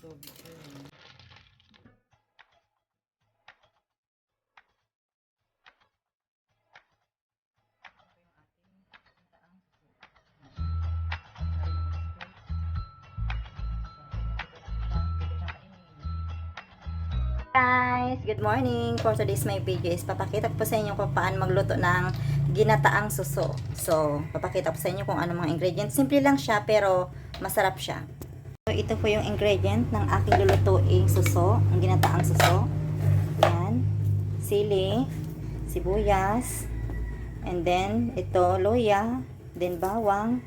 tubig. Ayun. Guys, good morning. For today's my video is papakita ko po sa inyo kung paano magluto ng ginataang suso. So, papakita ko sa inyo kung ano mga ingredients. Simple lang siya pero masarap siya. So, ito po yung ingredient ng aking lulutuing suso, ang ginataang suso. Yan. Sili, sibuyas, and then ito loya, then bawang,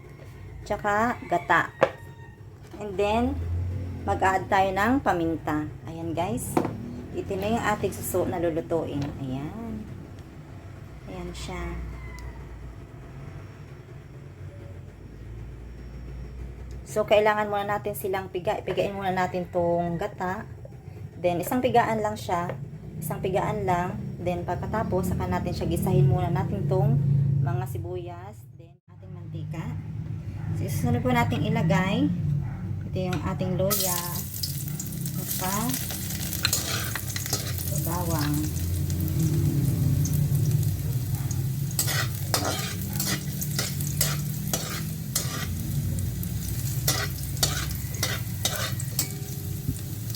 tsaka gata. And then, mag-add tayo ng paminta. Ayan guys. Ito na yung ating suso na lulutuin. Ayan. Ayan siya. So, kailangan muna natin silang piga. Ipigain muna natin tong gata. Then, isang pigaan lang siya. Isang pigaan lang. Then, pagkatapos, saka natin siya gisahin muna natin tong mga sibuyas. Then, ating mantika. So, susunod po natin ilagay. Ito yung ating loya. Saka, bawang.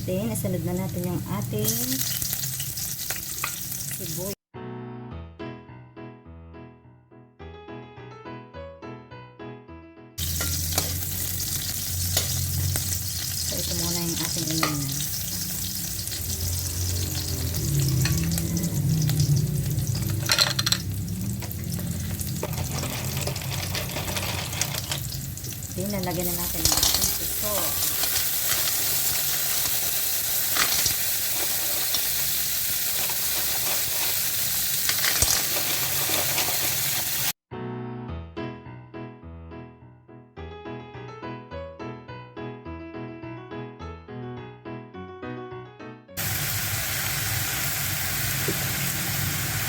Then, isunod na natin yung ating sibuyas. So, ito muna yung ating inunan. Then, lalagyan na natin ang ating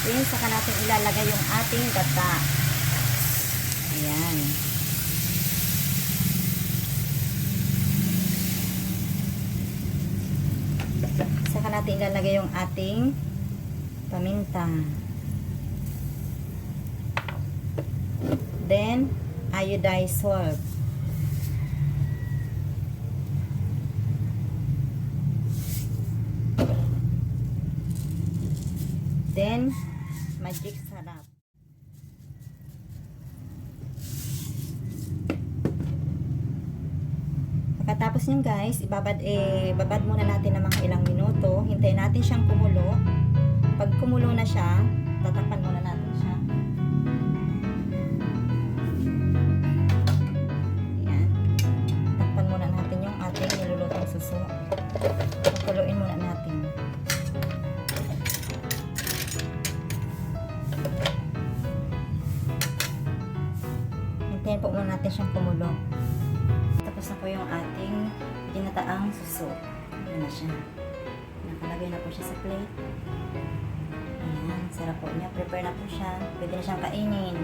Then, saka natin ilalagay yung ating gata. Ayan. Saka natin ilalagay yung ating paminta. Then, iodized salt. Then, magic sarap. Pagkatapos nyo guys, ibabad, eh, babad muna natin ng mga ilang minuto. Hintayin natin siyang kumulo. Pag kumulo na siya, tatakpan muna natin siya. Hintayin po muna natin siyang kumulo. Tapos na po yung ating ginataang suso. Ayan na siya. Nakalagay na po siya sa plate. Ayan, sarap po niya. Prepare na po siya. Pwede na siyang kainin.